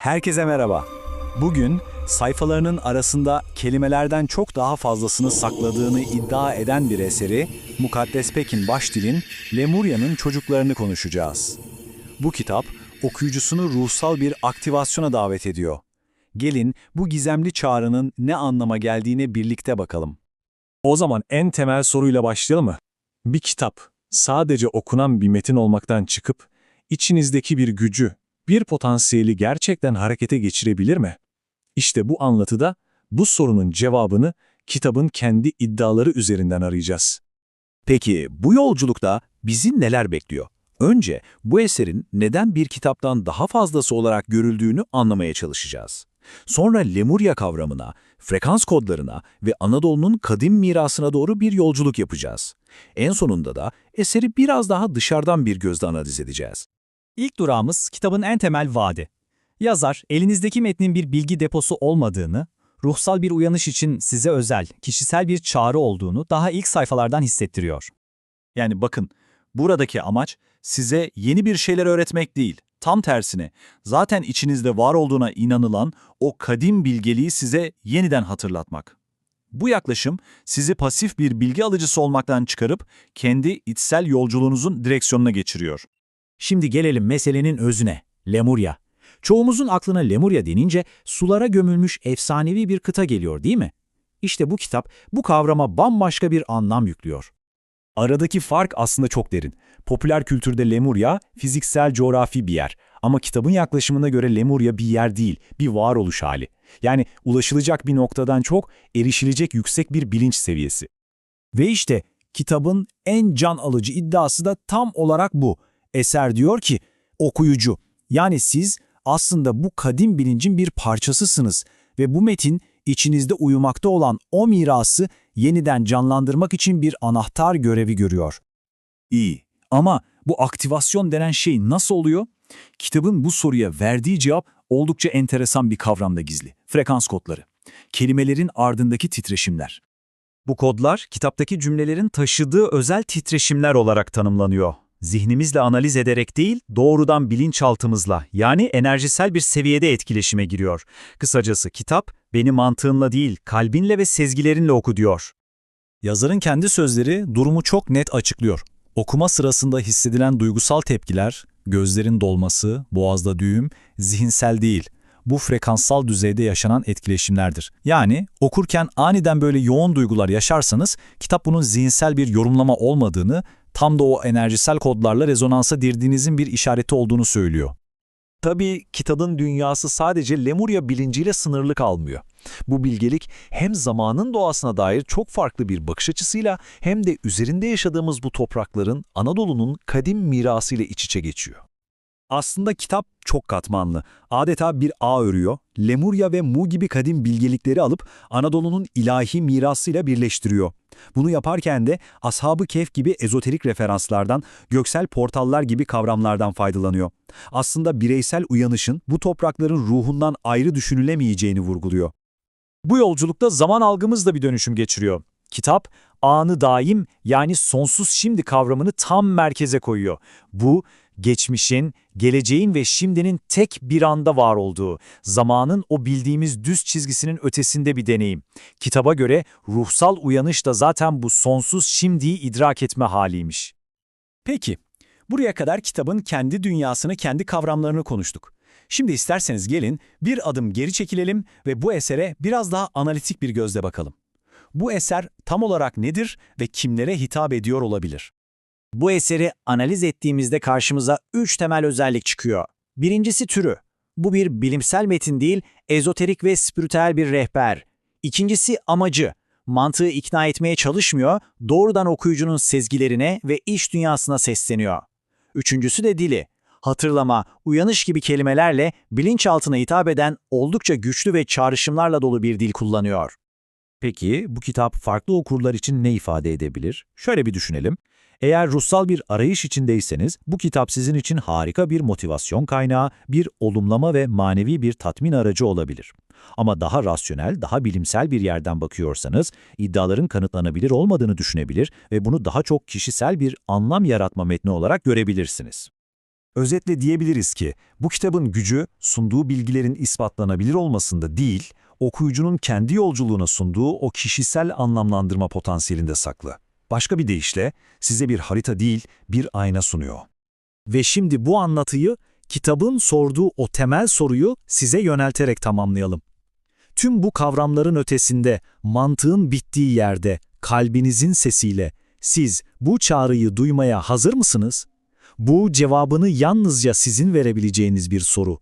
Herkese merhaba. Bugün sayfalarının arasında kelimelerden çok daha fazlasını sakladığını iddia eden bir eseri Mukaddes Pekin Başdil'in Lemurya'nın çocuklarını konuşacağız. Bu kitap okuyucusunu ruhsal bir aktivasyona davet ediyor. Gelin bu gizemli çağrının ne anlama geldiğine birlikte bakalım. O zaman en temel soruyla başlayalım mı? Bir kitap sadece okunan bir metin olmaktan çıkıp içinizdeki bir gücü, bir potansiyeli gerçekten harekete geçirebilir mi? İşte bu anlatıda bu sorunun cevabını kitabın kendi iddiaları üzerinden arayacağız. Peki bu yolculukta bizi neler bekliyor? Önce bu eserin neden bir kitaptan daha fazlası olarak görüldüğünü anlamaya çalışacağız. Sonra Lemurya kavramına, frekans kodlarına ve Anadolu'nun kadim mirasına doğru bir yolculuk yapacağız. En sonunda da eseri biraz daha dışarıdan bir gözle analiz edeceğiz. İlk durağımız kitabın en temel vaadi. Yazar, elinizdeki metnin bir bilgi deposu olmadığını, ruhsal bir uyanış için size özel, kişisel bir çağrı olduğunu daha ilk sayfalardan hissettiriyor. Yani bakın, buradaki amaç size yeni bir şeyler öğretmek değil. Tam tersine, zaten içinizde var olduğuna inanılan o kadim bilgeliği size yeniden hatırlatmak. Bu yaklaşım sizi pasif bir bilgi alıcısı olmaktan çıkarıp kendi içsel yolculuğunuzun direksiyonuna geçiriyor. Şimdi gelelim meselenin özüne, Lemurya. Çoğumuzun aklına Lemurya denince sulara gömülmüş efsanevi bir kıta geliyor değil mi? İşte bu kitap bu kavrama bambaşka bir anlam yüklüyor. Aradaki fark aslında çok derin. Popüler kültürde Lemurya, fiziksel coğrafi bir yer. Ama kitabın yaklaşımına göre Lemurya bir yer değil, bir varoluş hali. Yani ulaşılacak bir noktadan çok erişilecek yüksek bir bilinç seviyesi. Ve işte kitabın en can alıcı iddiası da tam olarak bu. Eser diyor ki, okuyucu, yani siz aslında bu kadim bilincin bir parçasısınız ve bu metin içinizde uyumakta olan o mirası yeniden canlandırmak için bir anahtar görevi görüyor. İyi ama bu aktivasyon denen şey nasıl oluyor? Kitabın bu soruya verdiği cevap oldukça enteresan bir kavramda gizli. Frekans kodları. Kelimelerin ardındaki titreşimler. Bu kodlar, kitaptaki cümlelerin taşıdığı özel titreşimler olarak tanımlanıyor. Zihnimizle analiz ederek değil, doğrudan bilinçaltımızla, yani enerjisel bir seviyede etkileşime giriyor. Kısacası kitap, beni mantığınla değil, kalbinle ve sezgilerinle oku diyor. Yazarın kendi sözleri durumu çok net açıklıyor. Okuma sırasında hissedilen duygusal tepkiler, gözlerin dolması, boğazda düğüm, zihinsel değil. Bu frekanssal düzeyde yaşanan etkileşimlerdir. Yani okurken aniden böyle yoğun duygular yaşarsanız kitap bunun zihinsel bir yorumlama olmadığını, tam da o enerjisel kodlarla rezonansa girdiğinizin bir işareti olduğunu söylüyor. Tabii kitabın dünyası sadece Lemurya bilinciyle sınırlı kalmıyor. Bu bilgelik hem zamanın doğasına dair çok farklı bir bakış açısıyla hem de üzerinde yaşadığımız bu toprakların Anadolu'nun kadim mirasıyla iç içe geçiyor. Aslında kitap çok katmanlı. Adeta bir ağ örüyor. Lemurya ve Mu gibi kadim bilgelikleri alıp Anadolu'nun ilahi mirasıyla birleştiriyor. Bunu yaparken de Ashab-ı Kehf gibi ezoterik referanslardan, göksel portallar gibi kavramlardan faydalanıyor. Aslında bireysel uyanışın bu toprakların ruhundan ayrı düşünülemeyeceğini vurguluyor. Bu yolculukta zaman algımız da bir dönüşüm geçiriyor. Kitap, anı daim yani sonsuz şimdi kavramını tam merkeze koyuyor. Bu, geçmişin, geleceğin ve şimdinin tek bir anda var olduğu, zamanın o bildiğimiz düz çizgisinin ötesinde bir deneyim. Kitaba göre ruhsal uyanış da zaten bu sonsuz şimdiyi idrak etme haliymiş. Peki, buraya kadar kitabın kendi dünyasını, kendi kavramlarını konuştuk. Şimdi isterseniz gelin bir adım geri çekilelim ve bu esere biraz daha analitik bir gözle bakalım. Bu eser tam olarak nedir ve kimlere hitap ediyor olabilir? Bu eseri analiz ettiğimizde karşımıza üç temel özellik çıkıyor. Birincisi türü. Bu bir bilimsel metin değil, ezoterik ve spiritüel bir rehber. İkincisi amacı. Mantığı ikna etmeye çalışmıyor, doğrudan okuyucunun sezgilerine ve iş dünyasına sesleniyor. Üçüncüsü de dili. Hatırlama, uyanış gibi kelimelerle bilinçaltına hitap eden oldukça güçlü ve çağrışımlarla dolu bir dil kullanıyor. Peki bu kitap farklı okurlar için ne ifade edebilir? Şöyle bir düşünelim. Eğer ruhsal bir arayış içindeyseniz bu kitap sizin için harika bir motivasyon kaynağı, bir olumlama ve manevi bir tatmin aracı olabilir. Ama daha rasyonel, daha bilimsel bir yerden bakıyorsanız iddiaların kanıtlanabilir olmadığını düşünebilir ve bunu daha çok kişisel bir anlam yaratma metni olarak görebilirsiniz. Özetle diyebiliriz ki bu kitabın gücü sunduğu bilgilerin ispatlanabilir olmasında değil, okuyucunun kendi yolculuğuna sunduğu o kişisel anlamlandırma potansiyelinde saklı. Başka bir deyişle size bir harita değil, bir ayna sunuyor. Ve şimdi bu anlatıyı kitabın sorduğu o temel soruyu size yönelterek tamamlayalım. Tüm bu kavramların ötesinde, mantığın bittiği yerde, kalbinizin sesiyle siz bu çağrıyı duymaya hazır mısınız? Bu cevabını yalnızca sizin verebileceğiniz bir soru.